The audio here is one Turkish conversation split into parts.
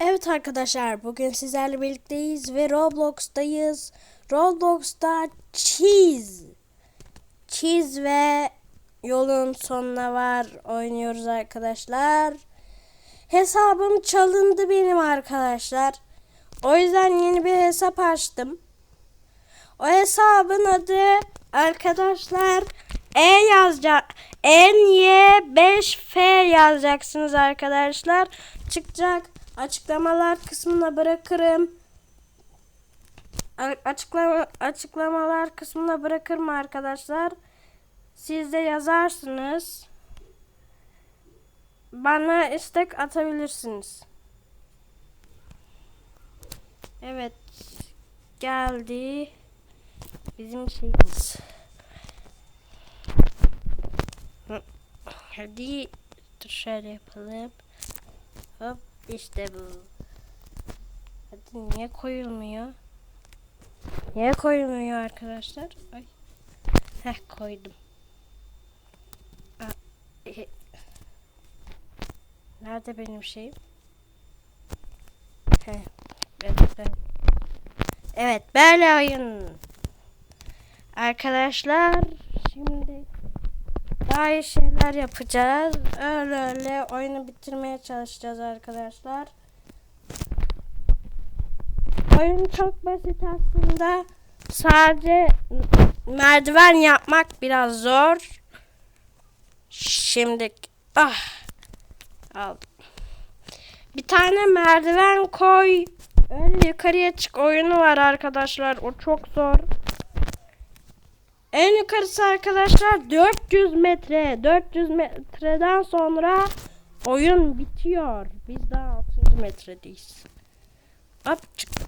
Evet arkadaşlar bugün sizlerle birlikteyiz ve Roblox'tayız. Roblox'ta Cheese. Cheese ve yolun sonuna var oynuyoruz arkadaşlar. Hesabım çalındı benim arkadaşlar. O yüzden yeni bir hesap açtım. O hesabın adı arkadaşlar E yazacak. NY5F yazacaksınız arkadaşlar. Çıkacak. Açıklamalar kısmına bırakırım. Açıklama açıklamalar kısmına bırakırım arkadaşlar. Siz de yazarsınız. Bana istek atabilirsiniz. Evet. Geldi. Bizim şeyimiz. Hadi şöyle yapalım. Hop işte bu. Hadi niye koyulmuyor? Niye koyulmuyor arkadaşlar? Ay. Heh koydum. Nerede benim şeyim? Evet, ben. Evet böyle oyun. Arkadaşlar iyi şeyler yapacağız. Öyle öyle oyunu bitirmeye çalışacağız arkadaşlar. Oyun çok basit aslında. Sadece merdiven yapmak biraz zor. Şimdi ah aldım. Bir tane merdiven koy. Öyle yukarıya çık oyunu var arkadaşlar. O çok zor. En yukarısı arkadaşlar 400 metre. 400 metreden sonra oyun bitiyor. Biz daha 6. metredeyiz. Çıktım.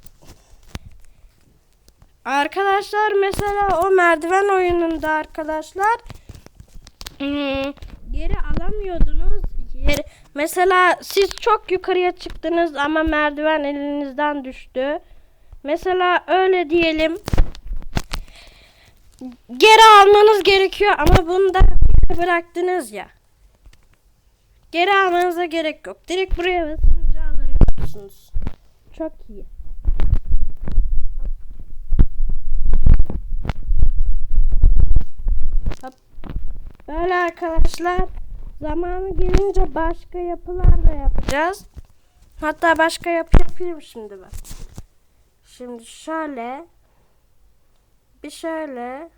Arkadaşlar mesela o merdiven oyununda arkadaşlar geri alamıyordunuz. Geri, mesela siz çok yukarıya çıktınız ama merdiven elinizden düştü. Mesela öyle diyelim geri almanız gerekiyor ama bunu da bıraktınız ya. Geri almanıza gerek yok. Direkt buraya basınca alıyorsunuz. Çok iyi. Hop. Böyle arkadaşlar zamanı gelince başka yapılar da yapacağız. Hatta başka yapı yapayım şimdi ben. Şimdi şöyle bir şöyle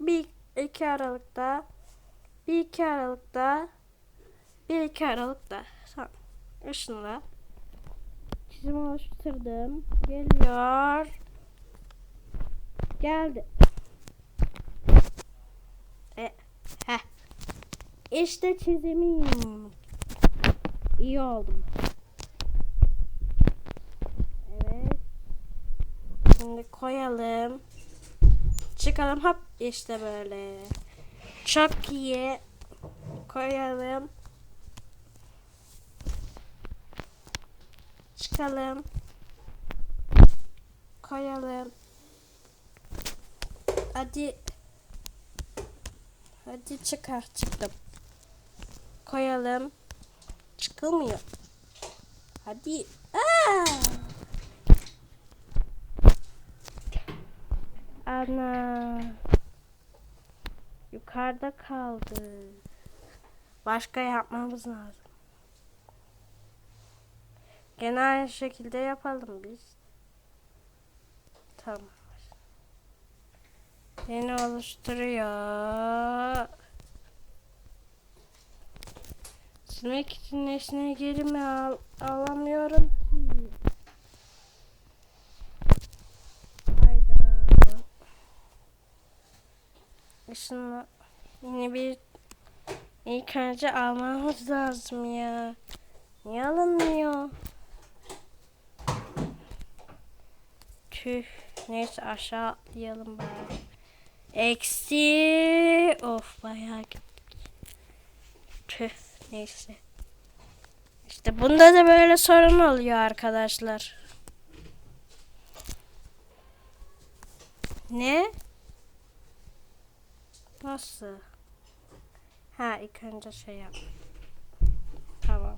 bir iki aralıkta bir iki aralıkta bir iki aralıkta. Tamam ışınla çizim oluşturdum geliyor. Geldi. E, heh. işte çizimim. İyi oldum. Evet. Şimdi koyalım çıkalım hop işte böyle. Çok iyi. Koyalım. Çıkalım. Koyalım. Hadi. Hadi çıkar çıktım. Koyalım. Çıkılmıyor. Hadi. Aa! Ana. Yukarıda kaldı. Başka yapmamız lazım. Gene aynı şekilde yapalım biz. Tamam. Yeni oluşturuyor. Silmek için nesneyi geri mi al alamıyorum ki? Hayda. Şunu yine bir ilk önce almamız lazım ya. Niye alınmıyor? Tüh. Neyse aşağı atlayalım bari. Eksi. Of bayağı gittik. Tüh. Neyse. İşte bunda da böyle sorun oluyor arkadaşlar. Ne? Nasıl? Ha ilk önce şey yap. Tamam.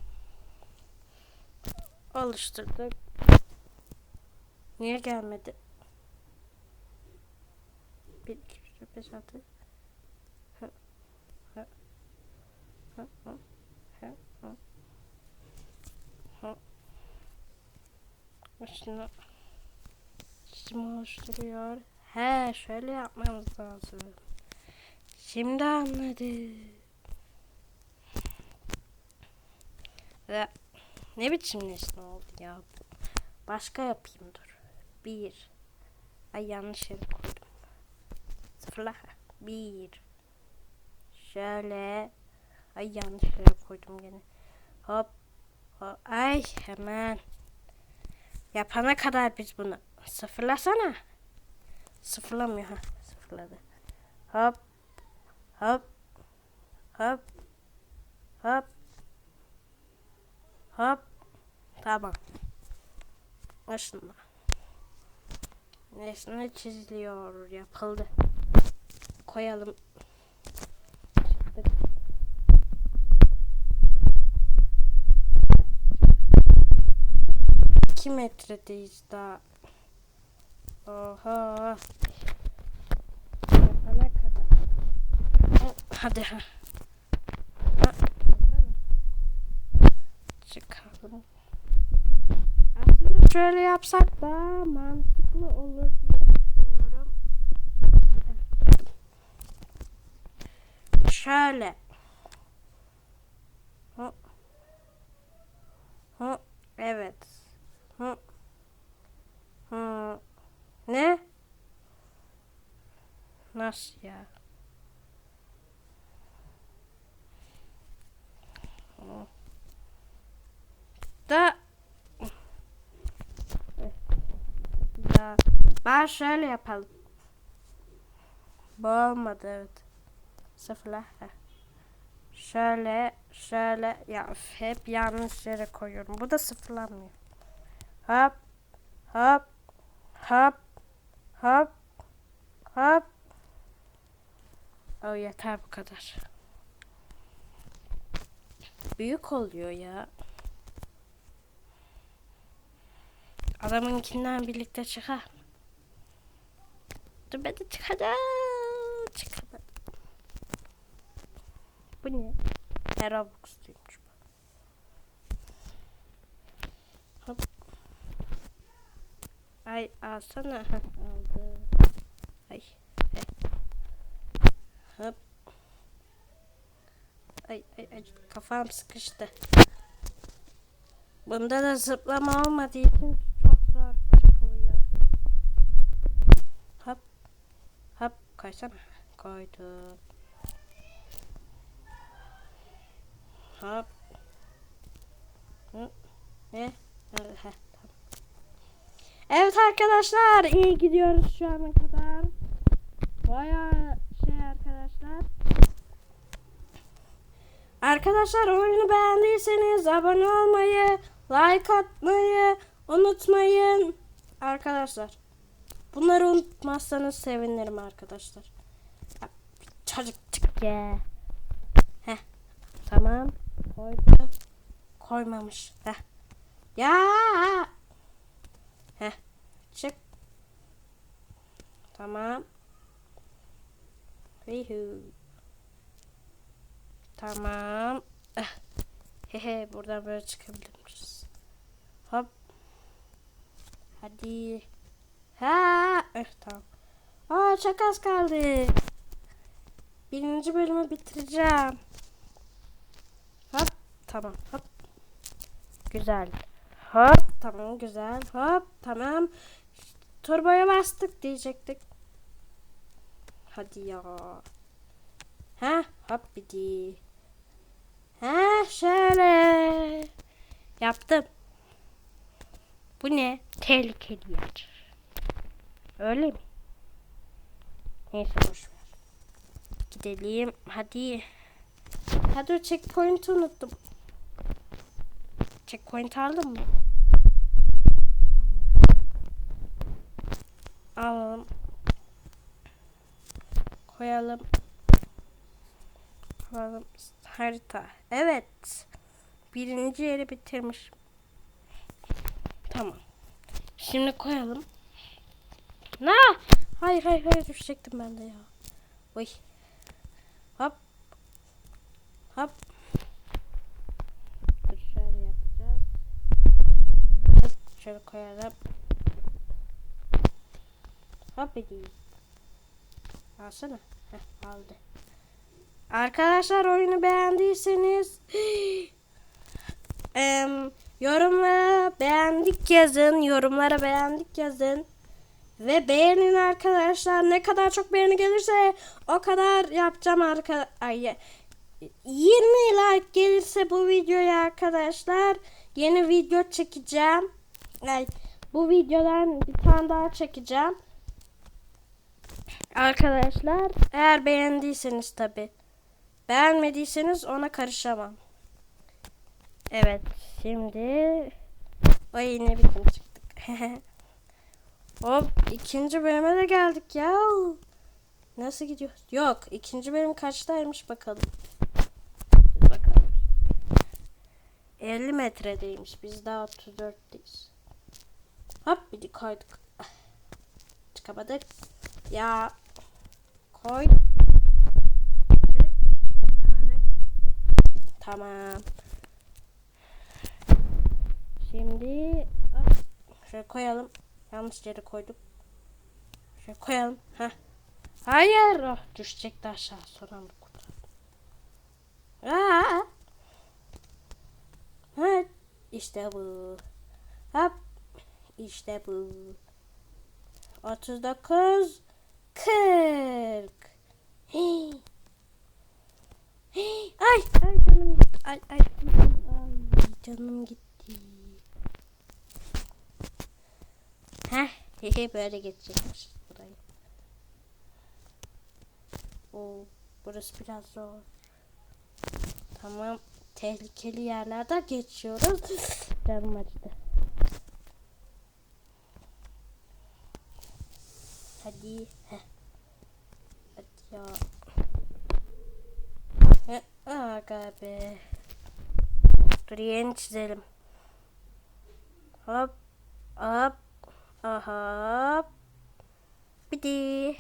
alıştırdık. Niye gelmedi? 1, 2, 3, 5, 6. Hı, hı, hı, hı, hı, hı. Şunu çizim oluşturuyor. He şöyle yapmamız lazım. Şimdi anladım. Ve ne biçim nesne oldu ya? Başka yapayım dur. Bir. Ay yanlış yere koydum. Sıfırla. Bir. Şöyle. Ay yanlış yere koydum gene. Hop. hop. Ay hemen. Yapana kadar biz bunu. Sıfırlasana. Sıfırlamıyor ha. Sıfırladı. Hop. Hop. Hop. Hop. Hop. Tamam. Aslında. Nesne çiziliyor. Yapıldı. Koyalım. Çıktık. İki metredeyiz daha. Oha. Yapana kadar. Hadi ha. Ha, Çıkalım. Aslında şöyle yapsak da mantıklı olur diye düşünüyorum. Şöyle. Hı. Hı. Evet. Hı. Hı. Ne? Nasıl ya? Hı. Da Ya ben şöyle yapalım. Bu olmadı evet. Sıfırla. Şöyle şöyle ya hep yanlış yere koyuyorum. Bu da sıfırlanmıyor. Hop hop hop hop hop. O yeter bu kadar. Büyük oluyor ya. Adamınkinden birlikte çıkar. Dur ben de çıkacağım. Çıkamadım. Bu ne? Herabox'luymuş bu. Hop. Ay alsana. Aldı. Ay. Hey. Hop. Ay ay ay kafam sıkıştı. Bunda da zıplama olmadığı için çok zor çıkılıyor. Hop. Hop koysana. Koydum. Hop. Hı. Tamam. Evet arkadaşlar iyi gidiyoruz şu ana kadar. Bayağı şey arkadaşlar. Arkadaşlar oyunu beğendiyseniz abone olmayı, like atmayı unutmayın. Arkadaşlar. Bunları unutmazsanız sevinirim arkadaşlar. Ya, Çocukçuk ya. Heh. Tamam. Koydu. Koymamış. Heh. Ya. Heh. Çık. Tamam. Yuhu. Tamam. Eh. Hehe buradan böyle çıkabiliriz. Hop. Hadi. Ha, eh, tamam. Aa çok az kaldı. Birinci bölümü bitireceğim. Hop tamam hop. Güzel. Hop tamam güzel. Hop tamam. Turboya bastık diyecektik. Hadi ya. Ha hop bidi. Ha şöyle. Yaptım. Bu ne? Tehlikeli yer. Öyle mi? Neyse boş ver. Gidelim. Hadi. Ha dur checkpoint'i unuttum. Checkpoint aldın mı? Alalım. Koyalım. Koyalım. Harita. Evet. Birinci yeri bitirmiş. Tamam. Şimdi koyalım. Na! Hayır hayır hayır düşecektim ben de ya. Oy. Hop. Hop. Dur şöyle yapacağız. Şöyle koyalım. Hop edeyim. Alsana. Heh, aldı. Arkadaşlar oyunu beğendiyseniz em, yorumlara beğendik yazın. Yorumlara beğendik yazın. Ve beğenin arkadaşlar. Ne kadar çok beğeni gelirse o kadar yapacağım arka ay 20 like gelirse bu videoya arkadaşlar yeni video çekeceğim. Ay, bu videodan bir tane daha çekeceğim. Arkadaşlar eğer beğendiyseniz tabi. Beğenmediyseniz ona karışamam. Evet şimdi o yine bitim çıktık. Hop ikinci bölüme de geldik ya. Nasıl gidiyor? Yok ikinci bölüm kaçtaymış bakalım. Bakalım. 50 metredeymiş. Biz daha 34'teyiz. Hop bir de koyduk. Çıkamadık. Ya koy. Tamam. Şimdi şöyle koyalım. Yanlış yere koyduk. Şöyle koyalım. Heh. Hayır. Oh, düşecekti aşağı. Son anda kurtardım. Aa. Evet. İşte bu. Hop. İşte bu. 39 40 Hey. Hey. Ay, ay canım. Ay, ay, ay canım gitti. Heh, hehe böyle geçecekmiş burayı. Oo, burası biraz zor. Tamam, tehlikeli yerlerde geçiyoruz. Canım acıdı. Hadi. Heh. Hadi ya. Heh, aga be. Dur yeni çizelim. Hop. Hop. Hop. Bidi.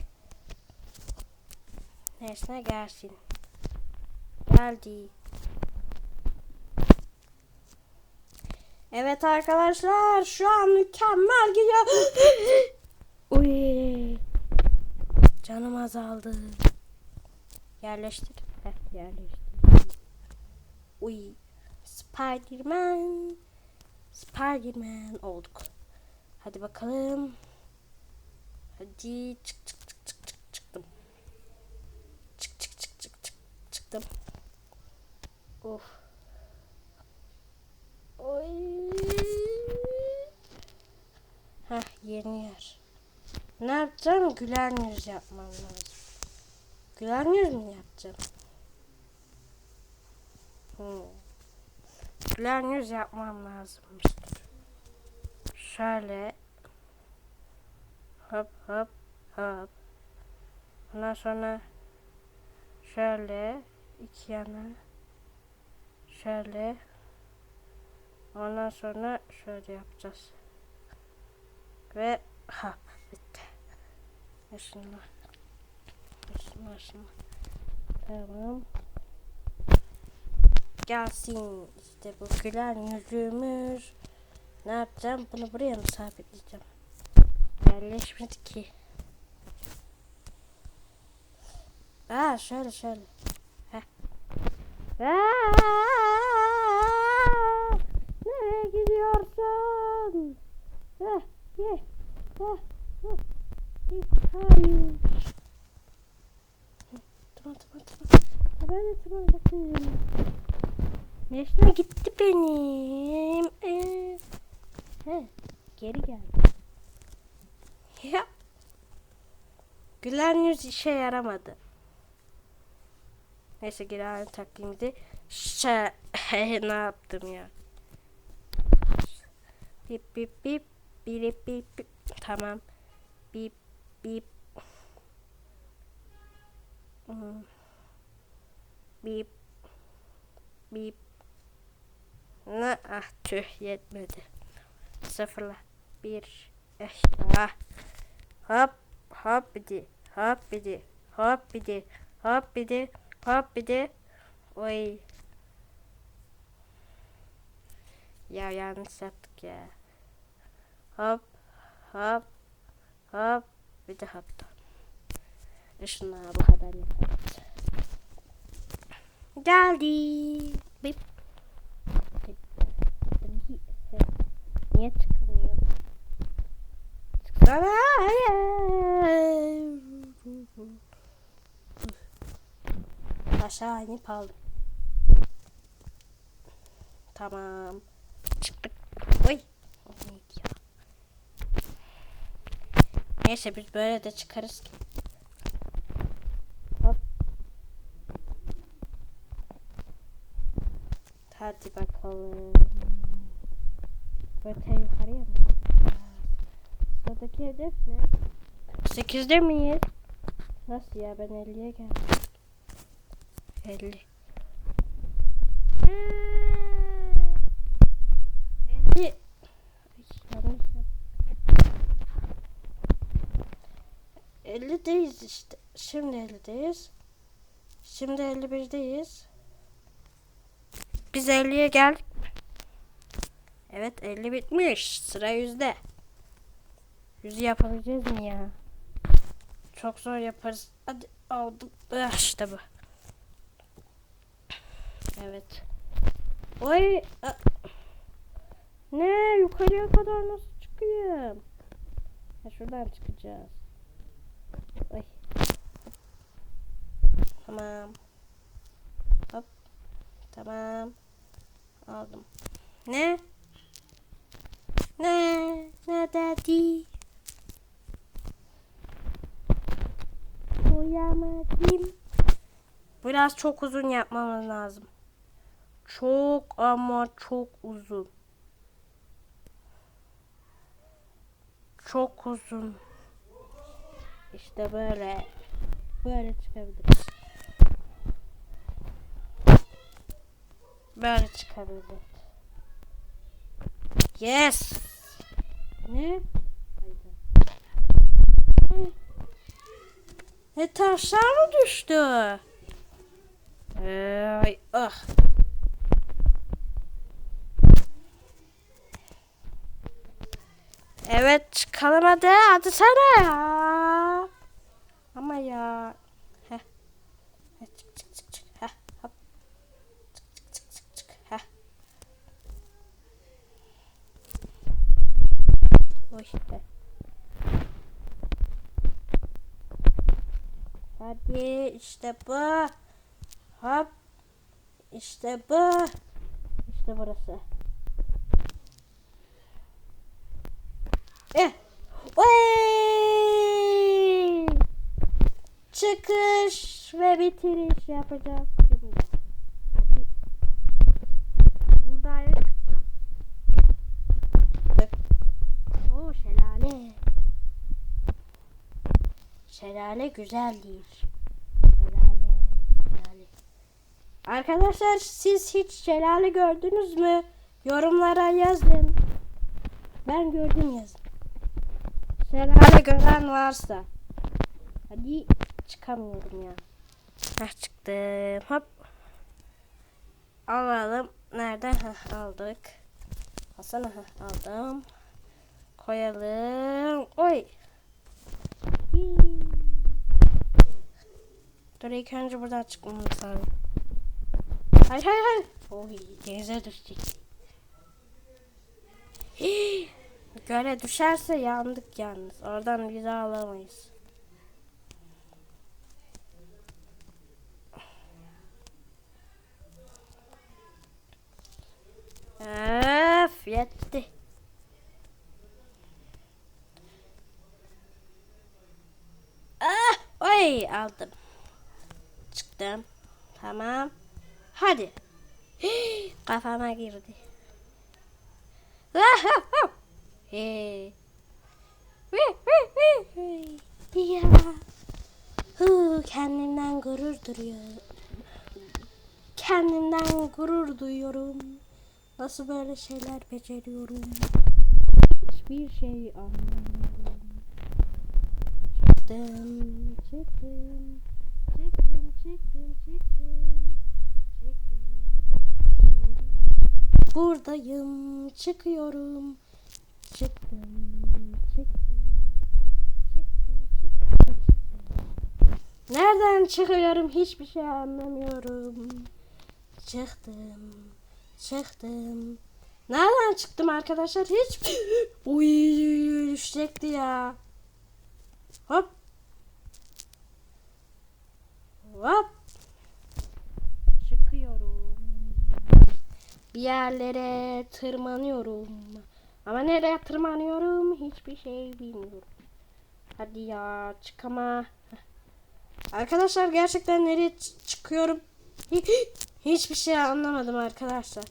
Neyse gelsin. Geldi. Evet arkadaşlar şu an mükemmel gidiyor. Uy. Canım azaldı. Yerleştir. Heh, yerleştir. Uy. Spiderman. Spiderman olduk. Hadi bakalım. Hadi çık çık çık çık çık çıktım. Çık çık çık çık çık çıktım. Of. Oy. Heh yeni yer. Ne yapacağım? Güler yüz yapmam lazım. Güler yüz mü yapacağım? Hmm. Güler yüz yapmam lazımmıştır. Şöyle. Hop hop hop. Ondan sonra şöyle iki yana şöyle ondan sonra şöyle yapacağız. Ve hop bitti. Şunlar. Şunlar şunlar. Tamam. Gelsin işte bu güler yüzümüz. Ne yapacağım? Bunu buraya mı sabitleyeceğim? Yerleşmedi ki. Aa şöyle şöyle. Heh. Aa, nereye gidiyorsun? Heh, ye. Heh, heh. Hayır. Tamam tamam tamam. Ben de tamam bakayım. Nesne gitti benim. Geri geldi. Ya. Gülen yüz işe yaramadı. Neyse aynı taklidi. Şey, ne ya? Bip bip bip. Bip bip bip. Tamam. Bip bip. Hmm. Bip. Bip. Ne? Ah yetmedi. Sıfırla. Bir. İşte. Hop. Hop bidi. Hop bidi. Hop bidi. Hop bidi. Hop bidi. Oy. Ya yanlış yaptık ya. Hop. Hop. Hop. Bir de hop. Işınlar bu kadar. Geldi. Bip. Niye çıkmıyor? Aşağı inip aldım. Tamam. Çıktık. Oy. Neyse biz böyle de çıkarız ki. Hop. Hadi bakalım. Böyle yukarıya mı? Sıradaki hedef ne? 8'de miyiz? Nasıl ya ben 50'ye geldim. 50. Hmm. 50. Ay, yanlış yaptım. 50'deyiz işte. Şimdi 50'deyiz. Şimdi 51'deyiz. Biz 50'ye geldik. Evet 50 bitmiş. Sıra yüzde. Yüzü yapabileceğiz mi ya? Çok zor yaparız. Hadi aldım. Ah, işte bu. Evet. Oy. Ne? Yukarıya kadar nasıl çıkayım? Ha, şuradan çıkacağız. Ay. Tamam. Hop. Tamam. Aldım. Ne? Ne? Ne dedi? Uyamadım. Biraz çok uzun yapmamız lazım. Çok ama çok uzun. Çok uzun. İşte böyle. Böyle çıkabiliriz. Böyle çıkabiliriz. Yes. Ne? Ne taşlar mı düştü? Ay, ah. Evet çıkalım hadi. Hadi ya. Ama ya. Heh. Heh, çık çık çık çık. Heh, hop. Çık çık çık çık çık. Heh. Oy. Heh. Hadi işte bu. Hop. İşte bu. İşte burası. Eh. Oy! Çıkış ve bitiriş yapacağız çıkacağız. Bak. Oo şelale. Şelale güzel değil. Şelale. Şelale. Arkadaşlar siz hiç şelale gördünüz mü? Yorumlara yazın. Ben gördüm yazın. Şelale gören varsa. Hadi çıkamıyorum ya. Heh çıktım. Hop. Alalım. Nerede? Heh, aldık. Heh, aldım. Koyalım. Oy. Dur ilk önce buradan çıkmamız lazım. Hayır hayır hayır. Oy denize düşecek. Hii. Göle düşerse yandık yalnız. Oradan bizi alamayız. Öf yetti. Ah, oy aldım. Çıktım. Tamam. Hadi. Kafama girdi. Hey. Ya. Hu, kendimden gurur duruyor. Kendimden gurur duyuyorum. Nasıl böyle şeyler beceriyorum. Hiçbir şey anlamıyorum. Çıktım, çıktım, çıktım, çıktım, çıktım. Şimdi buradayım, çıkıyorum. Çıktım, çıktım, çıktım, çıktım. Nereden çıkıyorum hiçbir şey anlamıyorum. Çıktım, çıktım. Nereden çıktım arkadaşlar? Hiç... Uy düşecekti ya. Hop. Hop. Çıkıyorum. Bir yerlere tırmanıyorum. Ama nereye tırmanıyorum hiçbir şey bilmiyorum. Hadi ya çıkama. Arkadaşlar gerçekten nereye çıkıyorum? Hi- Hiçbir şey anlamadım arkadaşlar.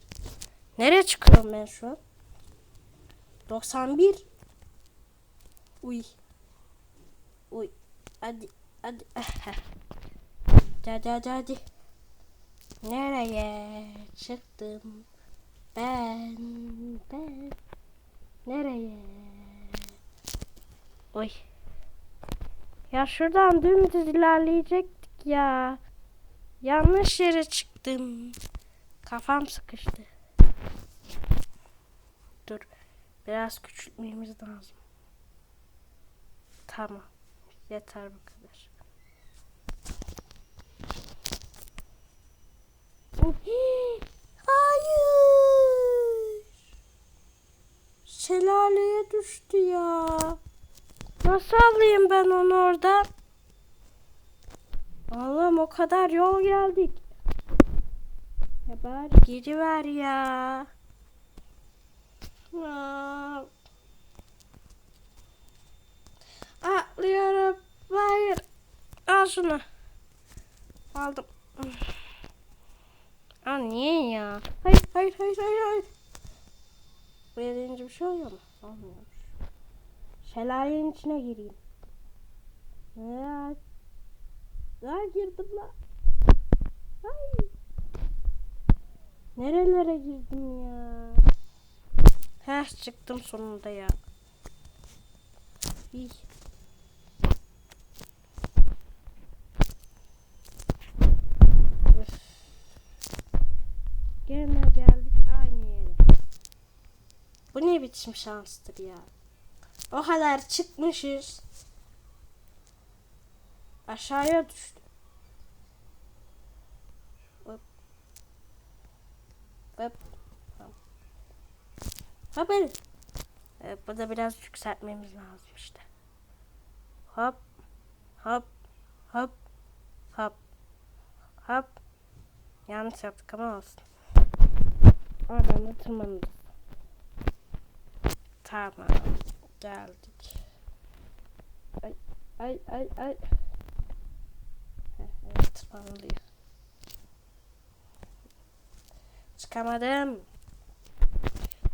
Nereye çıkıyorum ben şu an? 91. Uy. Uy. Hadi. Hadi. Hadi hadi hadi. Nereye çıktım? Ben. Ben. Nereye? Oy. Ya şuradan dümdüz ilerleyecektik ya. Yanlış yere çıktım. Kafam sıkıştı. Dur. Biraz küçültmemiz lazım. Tamam. Yeter bu kadar. Hayır. Şelaleye düştü ya. Nasıl alayım ben onu oradan? Allah'ım o kadar yol geldik. Ya bari geri ver ya. Aa. Atlıyorum. Hayır. Al şunu. Aldım. Aa niye ya? Hayır hayır hayır hayır hayır. Buraya deyince bir şey oluyor mu? Olmuyor. Şelalenin içine gireyim. Ya. Daha girdim la. Ay. Nerelere girdim ya? Heh çıktım sonunda ya. İy. Üf. Gene geldik aynı yere. Bu ne biçim şanstır ya. O kadar çıkmışız. Aşağıya düştü. Hop. Hop. Hop. Evet, burada biraz yükseltmemiz lazım işte. Hop. Hop. Hop. Hop. Hop. Yanlış yaptık ama olsun. Oradan da tırmanırız. Tamam geldik. Ay ay ay ay. Heh, evet tırmanılıyor. Çıkamadım.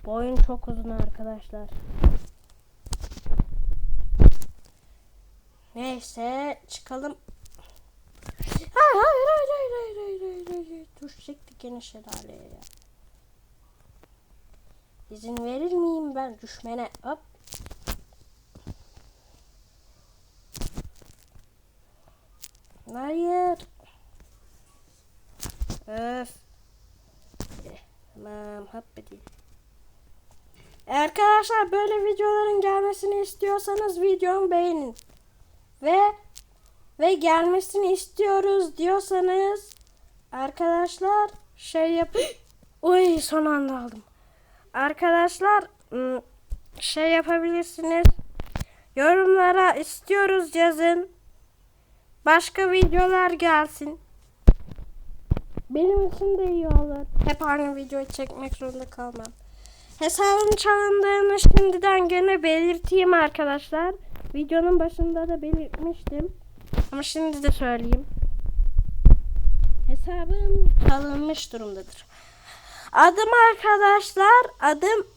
Bu oyun çok uzun arkadaşlar. Neyse çıkalım. Hayır hayır hayır hayır hayır hayır hayır hayır. Düşecektik gene şelaleye ya. İzin verir miyim ben düşmene? Hop. Hayır. Öf. Tamam hop hadi. Arkadaşlar böyle videoların gelmesini istiyorsanız videomu beğenin. Ve ve gelmesini istiyoruz diyorsanız arkadaşlar şey yap. Oy son anda aldım. Arkadaşlar ım, şey yapabilirsiniz. Yorumlara istiyoruz yazın. Başka videolar gelsin. Benim için de iyi olur. Hep aynı videoyu çekmek zorunda kalmam. Hesabım çalındığını şimdiden gene belirteyim arkadaşlar. Videonun başında da belirtmiştim. Ama şimdi de söyleyeyim. Hesabım çalınmış durumdadır. Adım arkadaşlar, adım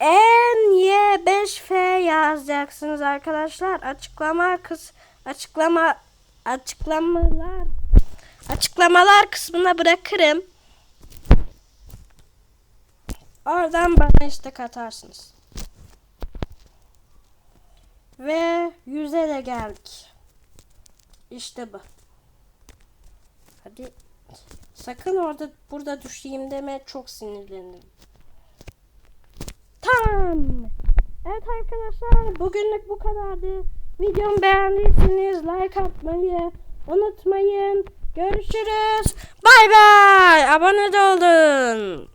NY5F yazacaksınız arkadaşlar. Açıklama kız açıklama açıklamalar açıklamalar kısmına bırakırım. Oradan bana istek atarsınız. Ve yüze de geldik. İşte bu. Hadi. Sakın orada burada düşeyim deme çok sinirlenirim. Tamam. Evet arkadaşlar bugünlük bu kadardı. Videomu beğendiyseniz like atmayı unutmayın. Görüşürüz. Bay bay. Abone de olun.